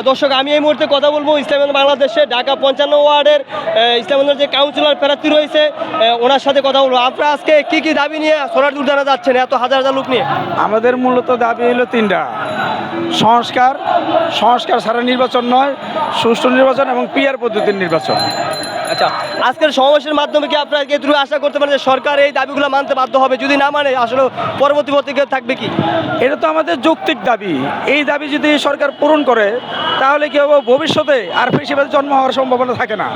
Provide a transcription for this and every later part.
দর্শক, আমি এই মুহূর্তে কথা বলব ইসলামী বাংলাদেশে, ঢাকা পঞ্চান্ন ওয়ার্ডের ইসলামাবাদের যে কাউন্সিলর প্রার্থী রয়েছে ওনার সাথে কথা বলব। আপনারা আজকে কি কি দাবি নিয়ে সোনার উদ্যানে যাচ্ছেন? এত হাজার হাজার লোক নিয়ে। আমাদের মূলত দাবি হলো তিনটা। সংস্কার সংস্কার ছাড়া নির্বাচন নয়, সুষ্ঠু নির্বাচন এবং পিয়ার পদ্ধতির নির্বাচন। আচ্ছা আজকের সমাবেশের মাধ্যমে কি আপনারা এটুকু আশা করতে পারেন যে সরকার এই দাবিগুলো মানতে বাধ্য হবে? যদি না মানে আসলে পরবর্তী পত্রিকা থাকবে কি? এটা তো আমাদের যৌক্তিক দাবি। এই দাবি যদি সরকার পূরণ করে, তাহলে কি হবে? ভবিষ্যতে আর ফেসিবাদ জন্ম হওয়ার সম্ভাবনা থাকে না।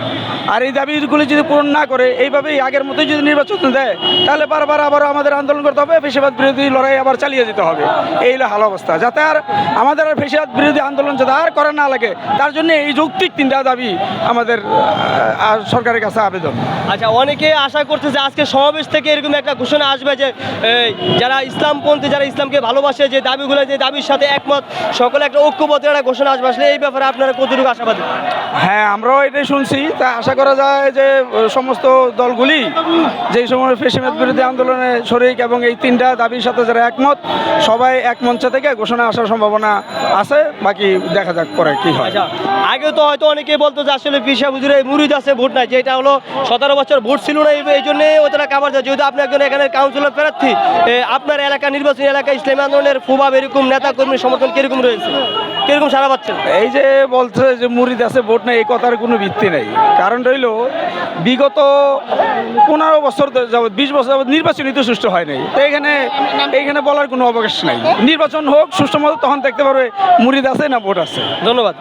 আর এই দাবিগুলি যদি পূরণ না করে, এইভাবেই আগের মতোই যদি নির্বাচন দেয়, তাহলে বারবার আবার আমাদের আন্দোলন করতে হবে, ফেসিবাদ বিরোধী লড়াই আবার চালিয়ে যেতে হবে। এই হলো হাল অবস্থা। যাতে আর আমাদের আর ফেসিবাদ বিরোধী আন্দোলন যাতে আর করা না লাগে, তার জন্য এই যৌক্তিক তিনটা দাবি আমাদের সরকারের কাছে আবেদন। আচ্ছা অনেকে আশা করছে যে আজকে সমাবেশ থেকে এরকম একটা ঘোষণা আসবে যে যারা ইসলামপন্থী, যারা ইসলামকে ভালোবাসে, যে দাবিগুলো, যে দাবির সাথে একমত, সকলে একটা ঐক্যবদ্ধ একটা ঘোষণা আসবে। আসলে এই ব্যাপারে আপনারা কতটুকু আশাবাদী? হ্যাঁ আমরাও এটাই শুনছি। তা আশা করা যায় যে সমস্ত দলগুলি যেই সময় ফেসিবাদ বিরোধী আন্দোলনে শরিক এবং এই তিনটা দাবির সাথে যারা একমত, সবাই এক মঞ্চ থেকে ঘোষণা আসার সম্ভাবনা আছে। বাকি দেখা যাক পরে কি হয়। আচ্ছা আগে তো হয়তো অনেকে বলতো যে আসলে পিসা হুজুরে মুরিদ আছে, ভোট নাই যেটা হলো সতেরো বছর ভোট ছিল না, এই- এই জন্য ওটা কাবার যায় যেহেতু আপনি একজন এখানে কাউন্সিলর প্রার্থী আপনার এলাকা, নির্বাচনী এলাকা, ইসলামী আন্দোলনের প্রভাব এরকম নেতা কর্মী সমর্থন কীরকম রয়েছে? কীরকম সারা পাচ্ছেন এই যে বলছে যে মুরিদ আছে ভোট নেই এই কথার কোনো ভিত্তি নেই। কারণ রইল বিগত পনেরো বছর যাবৎ বিশ বছর যাবৎ নির্বাচনই তো সুষ্ঠু হয় নাই। তো এখানে এইখানে বলার কোনো অবকাশ নাই। নির্বাচন হোক সুষ্ঠু মতো তখন দেখতে পারবে মুরিদ আছে না ভোট আছে। ধন্যবাদ।